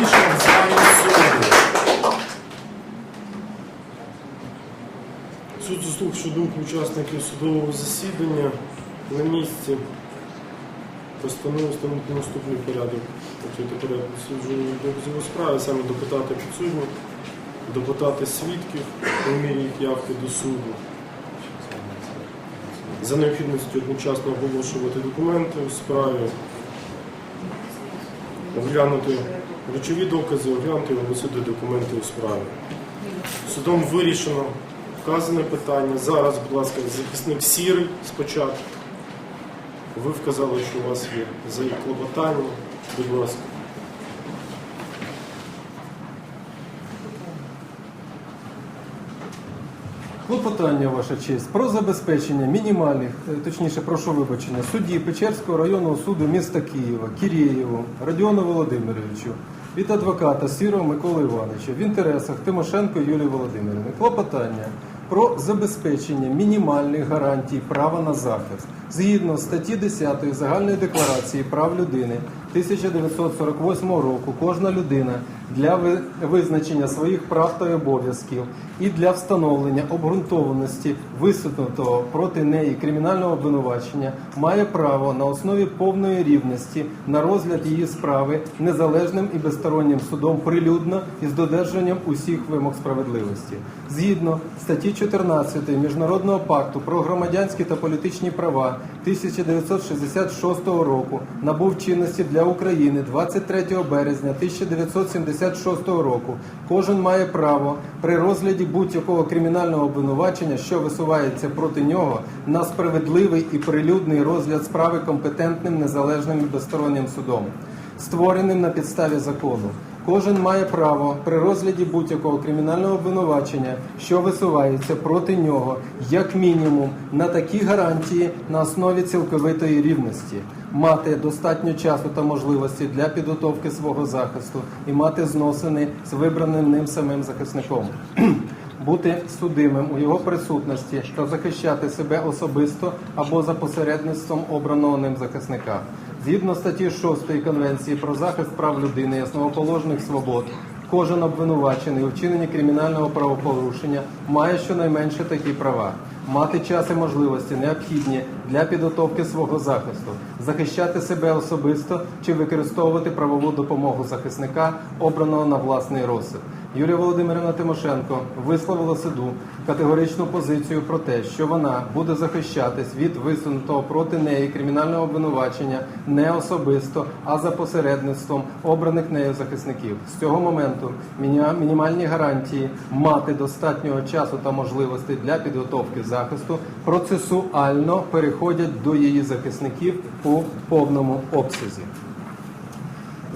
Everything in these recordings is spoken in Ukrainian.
рішення в залі. Суд заслухавши думку учасників судового засідання на місці постановив встановити наступний порядок. Тобто порядок дослідження доказів у справі, саме допитати підсудніх, допитати свідків у мірі їх явки до суду. За необхідністю одночасно оголошувати документи у справі, оглянути речові докази, оглянути і оголосити документи у справі. Судом вирішено вказане питання. Зараз, будь ласка, захисник сірий спочатку. Ви вказали, що у вас є за клопотання. Будь ласка. Клопотання, ваша честь, про забезпечення мінімальних, е, точніше, прошу вибачення, судді Печерського районного суду міста Києва, Кірєєву, Радіону Володимировичу від адвоката Сірого Миколи Івановича в інтересах Тимошенко Юлії Володимирівни. Клопотання про забезпечення мінімальних гарантій права на захист згідно статті 10 Загальної декларації прав людини 1948 року. Кожна людина для визначення своїх прав та обов'язків і для встановлення обґрунтованості висунутого проти неї кримінального обвинувачення має право на основі повної рівності на розгляд її справи незалежним і безстороннім судом прилюдно і з додержанням усіх вимог справедливості. Згідно статті 14 Міжнародного пакту про громадянські та політичні права 1966 року набув чинності для України 23 березня 1976 року. Кожен має право при розгляді будь-якого кримінального обвинувачення, що висувається проти нього, на справедливий і прилюдний розгляд справи компетентним, незалежним і безстороннім судом, створеним на підставі закону. Кожен має право при розгляді будь-якого кримінального обвинувачення, що висувається проти нього, як мінімум, на такі гарантії на основі цілковитої рівності, мати достатньо часу та можливості для підготовки свого захисту і мати зносини з вибраним ним самим захисником. Бути судимим у його присутності та захищати себе особисто або за посередництвом обраного ним захисника. Згідно статті 6 Конвенції про захист прав людини і основоположних свобод, кожен обвинувачений у вчиненні кримінального правопорушення має щонайменше такі права. Мати час і можливості необхідні для підготовки свого захисту, захищати себе особисто чи використовувати правову допомогу захисника, обраного на власний розсуд. Юлія Володимирівна Тимошенко висловила суду категоричну позицію про те, що вона буде захищатись від висунутого проти неї кримінального обвинувачення не особисто, а за посередництвом обраних нею захисників. З цього моменту мінімальні гарантії мати достатнього часу та можливостей для підготовки захисту процесуально переходять до її захисників у повному обсязі.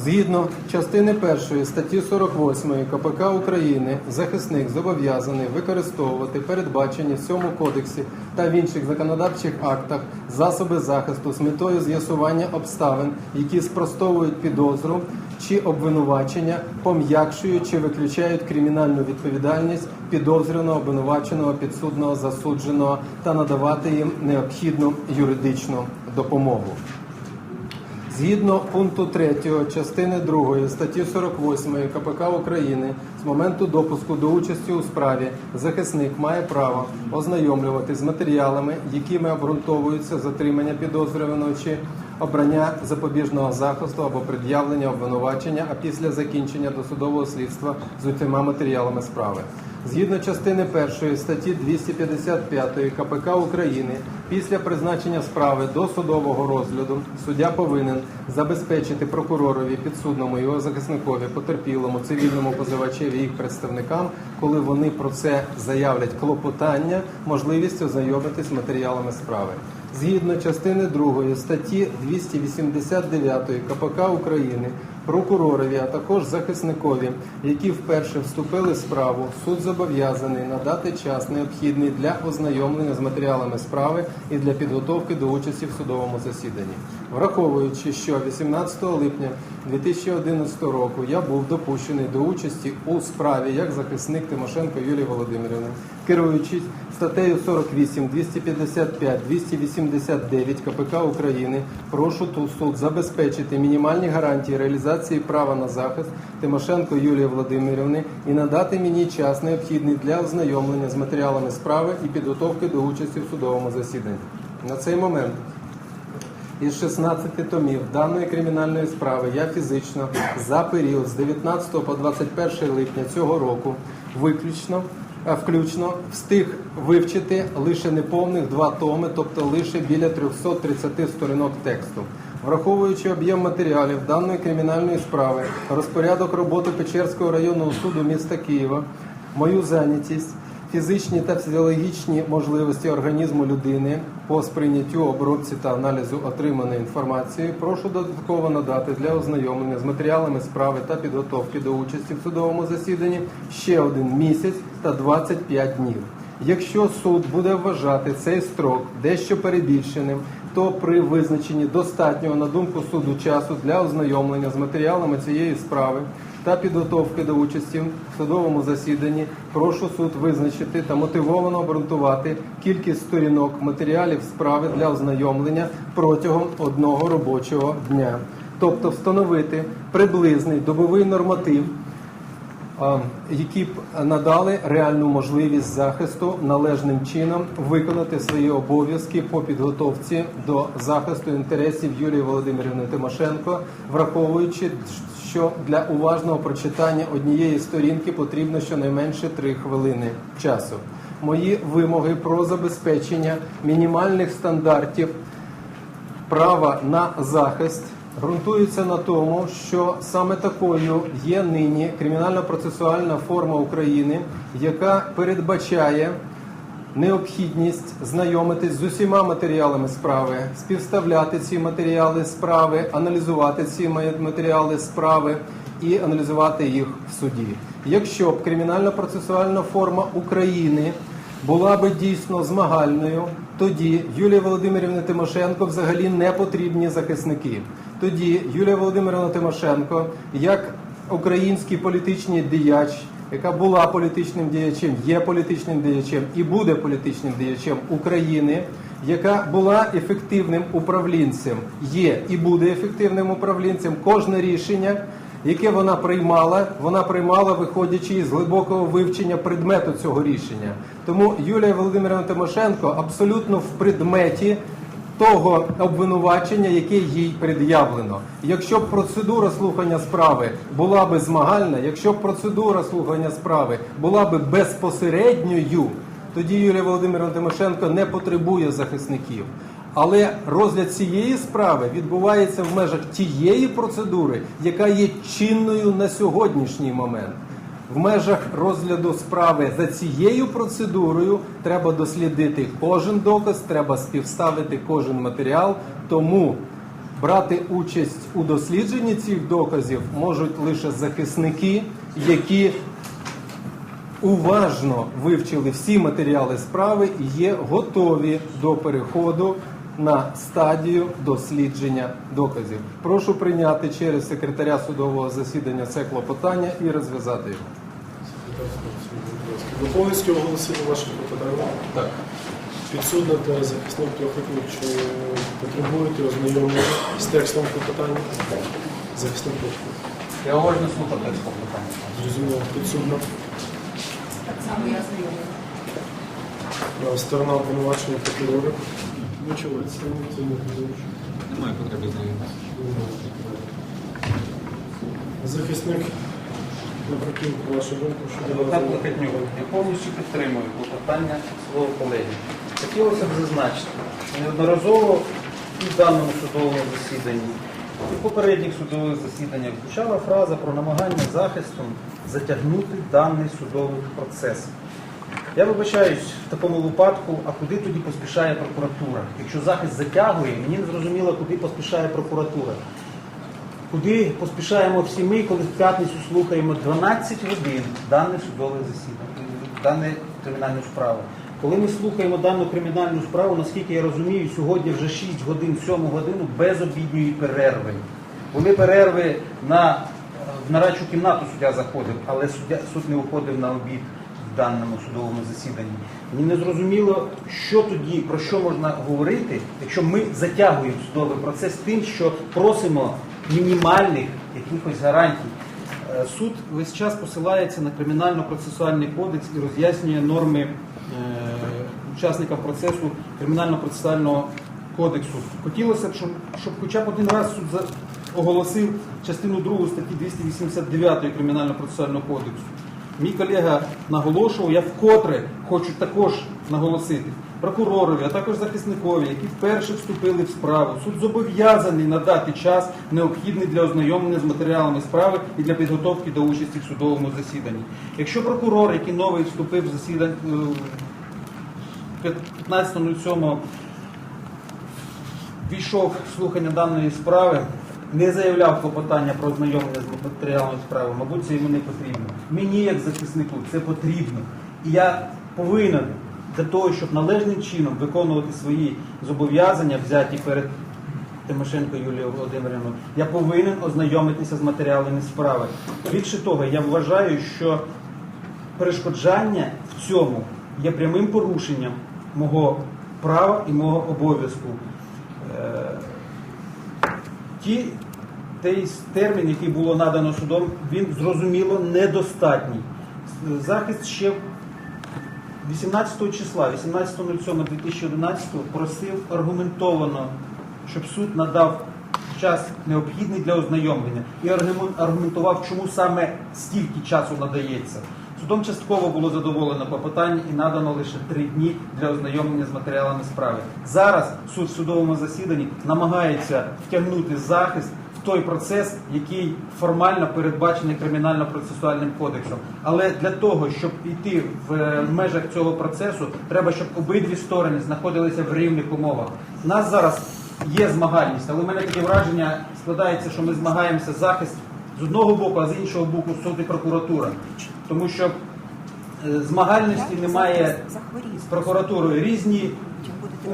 Згідно частини 1 статті 48 КПК України, захисник зобов'язаний використовувати передбачені в цьому кодексі та в інших законодавчих актах засоби захисту з метою з'ясування обставин, які спростовують підозру чи обвинувачення, пом'якшують чи виключають кримінальну відповідальність підозрюваного, обвинуваченого, підсудного, засудженого та надавати їм необхідну юридичну допомогу. Згідно пункту 3 частини 2 статті 48 КПК України з моменту допуску до участі у справі захисник має право ознайомлювати з матеріалами, якими обґрунтовується затримання підозрюваного чи обрання запобіжного захисту або пред'явлення обвинувачення, а після закінчення досудового слідства з усіма матеріалами справи. Згідно частини 1 статті 255 КПК України, після призначення справи до судового розгляду суддя повинен забезпечити прокуророві, підсудному його захисникові, потерпілому, цивільному позивачеві їх представникам, коли вони про це заявлять клопотання, можливість ознайомитись з матеріалами справи. Згідно частини 2 статті 289 КПК України, прокуророві, а також захисникові, які вперше вступили в справу, суд зобов'язаний надати час необхідний для ознайомлення з матеріалами справи і для підготовки до участі в судовому засіданні. Враховуючи, що 18 липня 2011 року я був допущений до участі у справі як захисник Тимошенко Юлії Володимирівни, керуючись статтею 48, 255, 289 КПК України, прошу суд забезпечити мінімальні гарантії реалізації реалізації права на захист Тимошенко Юлії Володимирівни і надати мені час необхідний для ознайомлення з матеріалами справи і підготовки до участі в судовому засіданні. На цей момент із 16 томів даної кримінальної справи я фізично за період з 19 по 21 липня цього року виключно е, включно встиг вивчити лише неповних два томи, тобто лише біля 330 сторінок тексту. Враховуючи об'єм матеріалів даної кримінальної справи, розпорядок роботи Печерського районного суду міста Києва, мою зайнятість, фізичні та фізіологічні можливості організму людини по сприйняттю, обробці та аналізу отриманої інформації, прошу додатково надати для ознайомлення з матеріалами справи та підготовки до участі в судовому засіданні ще один місяць та 25 днів. Якщо суд буде вважати цей строк дещо перебільшеним, то при визначенні достатнього на думку суду часу для ознайомлення з матеріалами цієї справи та підготовки до участі в судовому засіданні, прошу суд визначити та мотивовано обґрунтувати кількість сторінок матеріалів справи для ознайомлення протягом одного робочого дня, тобто встановити приблизний добовий норматив які б надали реальну можливість захисту належним чином виконати свої обов'язки по підготовці до захисту інтересів Юлії Володимирівни Тимошенко, враховуючи, що для уважного прочитання однієї сторінки потрібно щонайменше три хвилини часу. Мої вимоги про забезпечення мінімальних стандартів права на захист ґрунтується на тому, що саме такою є нині кримінально-процесуальна форма України, яка передбачає необхідність знайомитись з усіма матеріалами справи, співставляти ці матеріали справи, аналізувати ці матеріали справи і аналізувати їх в суді. Якщо б кримінально-процесуальна форма України була би дійсно змагальною, тоді Юлії Володимирівні Тимошенко взагалі не потрібні захисники. Тоді Юлія Володимирівна Тимошенко, як український політичний діяч, яка була політичним діячем, є політичним діячем і буде політичним діячем України, яка була ефективним управлінцем, є і буде ефективним управлінцем. Кожне рішення, яке вона приймала, вона приймала, виходячи із глибокого вивчення предмету цього рішення. Тому Юлія Володимирівна Тимошенко абсолютно в предметі того обвинувачення, яке їй пред'явлено. Якщо б процедура слухання справи була би змагальна, якщо б процедура слухання справи була би безпосередньою, тоді Юлія Володимирівна Тимошенко не потребує захисників. Але розгляд цієї справи відбувається в межах тієї процедури, яка є чинною на сьогоднішній момент. В межах розгляду справи за цією процедурою треба дослідити кожен доказ, треба співставити кожен матеріал. Тому брати участь у дослідженні цих доказів можуть лише захисники, які уважно вивчили всі матеріали справи і є готові до переходу на стадію дослідження доказів. Прошу прийняти через секретаря судового засідання це клопотання і розв'язати його. Ви повністю оголосили ваше клопотання? Так. Підсудна та захисник Трохотник, чи потребуєте ознайомлення з текстом клопотання? Захисник Трохотник. Я уважно слухав текст клопотання. Зрозуміло, підсудна. Так само я знайома. Е, Сторона обвинувачення прокурора. Ну чого, це не це не підозрює. Немає потреби знайомитися. Захисник Трохотник, вашу думку, що Адвокат Плахатнюк, я повністю підтримую клопотання свого колеги. Хотілося б зазначити, що неодноразово і в даному судовому засіданні, і в попередніх судових засіданнях звучала фраза про намагання захистом затягнути даний судовий процес. Я вибачаюсь в такому випадку, а куди тоді поспішає прокуратура? Якщо захист затягує, мені не зрозуміло, куди поспішає прокуратура. Куди поспішаємо всі ми, коли в п'ятницю слухаємо 12 годин дане судове засідання, дане кримінальну справу. Коли ми слухаємо дану кримінальну справу, наскільки я розумію, сьогодні вже 6 годин, 7 годину без обідньої перерви. Були перерви на в нарадчу кімнату суддя заходив, але суддя, суд не уходив на обід в даному судовому засіданні. Мені не зрозуміло, що тоді, про що можна говорити, якщо ми затягуємо судовий процес тим, що просимо мінімальних якихось гарантій. Е, Суд весь час посилається на кримінально-процесуальний кодекс і роз'яснює норми е, учасникам процесу кримінально-процесуального кодексу. Хотілося б, щоб, хоча б один раз суд оголосив частину 2 статті 289 кримінально-процесуального кодексу. Мій колега наголошував, я вкотре хочу також наголосити прокуророві, а також захисникові, які вперше вступили в справу. Суд зобов'язаний надати час, необхідний для ознайомлення з матеріалами справи і для підготовки до участі в судовому засіданні. Якщо прокурор, який новий вступив в засідання е, 15.07 війшов в слухання даної справи, не заявляв клопотання про ознайомлення з матеріалами справи, мабуть, це йому не потрібно. Мені, як захиснику, це потрібно. І я повинен для того, щоб належним чином виконувати свої зобов'язання, взяті перед Тимошенко Юлією Володимирівною, я повинен ознайомитися з матеріалами справи. Більше того, я вважаю, що перешкоджання в цьому є прямим порушенням мого права і мого обов'язку. Е, Ті, той термін, який було надано судом, він зрозуміло недостатній. Захист ще 18 числа, 18.07.2011 просив аргументовано, щоб суд надав час необхідний для ознайомлення і аргумент- аргументував, чому саме стільки часу надається. Судом частково було задоволено клопотання і надано лише три дні для ознайомлення з матеріалами справи. Зараз суд в судовому засіданні намагається втягнути захист той процес, який формально передбачений кримінально-процесуальним кодексом. Але для того, щоб йти в е, межах цього процесу, треба, щоб обидві сторони знаходилися в рівних умовах. У нас зараз є змагальність, але в мене таке враження складається, що ми змагаємося захист з одного боку, а з іншого боку суд прокуратура. Тому що змагальності немає з прокуратурою. Різні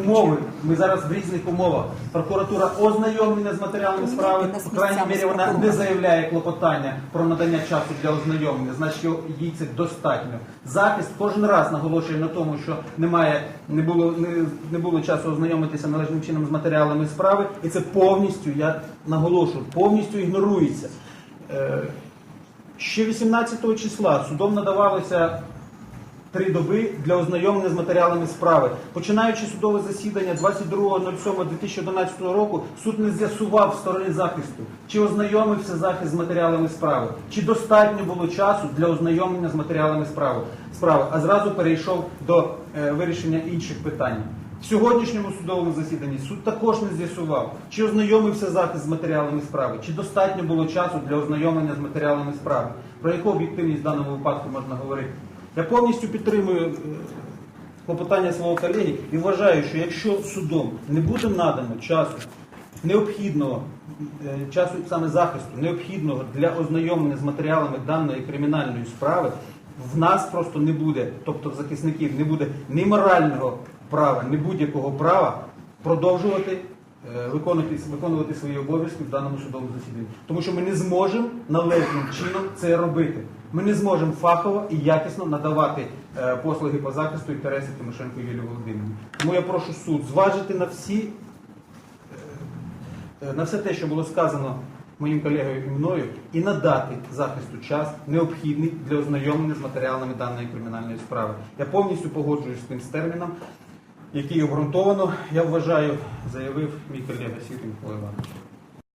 умови. Ми зараз в різних умовах. Прокуратура ознайомлена з матеріалами справи. По крайній мірі вона не заявляє клопотання про надання часу для ознайомлення, значить їй це достатньо. Захист кожен раз наголошує на тому, що немає, не було не, не було часу ознайомитися належним чином з матеріалами справи, і це повністю, я наголошую, повністю ігнорується. Е, Ще 18 числа судом надавалося три доби для ознайомлення з матеріалами справи. Починаючи судове засідання 22.07.2011 року, суд не з'ясував в сторони захисту, чи ознайомився захист з матеріалами справи, чи достатньо було часу для ознайомлення з матеріалами справи, справи а зразу перейшов до е, вирішення інших питань. В сьогоднішньому судовому засіданні суд також не з'ясував, чи ознайомився захист з матеріалами справи, чи достатньо було часу для ознайомлення з матеріалами справи. Про яку об'єктивність в даному випадку можна говорити? Я повністю підтримую е, клопотання свого колеги і вважаю, що якщо судом не буде надано часу необхідного е, часу саме захисту, необхідного для ознайомлення з матеріалами даної кримінальної справи, в нас просто не буде, тобто в захисників не буде ні морального права, ні будь-якого права продовжувати виконувати, виконувати свої обов'язки в даному судовому засіданні. Тому що ми не зможемо належним чином це робити. Ми не зможемо фахово і якісно надавати е, послуги по захисту інтересів Тимошенко Юлії Володимирівни. Тому я прошу суд зважити на всі е, на все те, що було сказано моїм колегою і мною, і надати захисту час необхідний для ознайомлення з матеріалами даної кримінальної справи. Я повністю погоджуюсь з тим з терміном, який обґрунтовано, я вважаю, заявив мій колега Сірій Микола.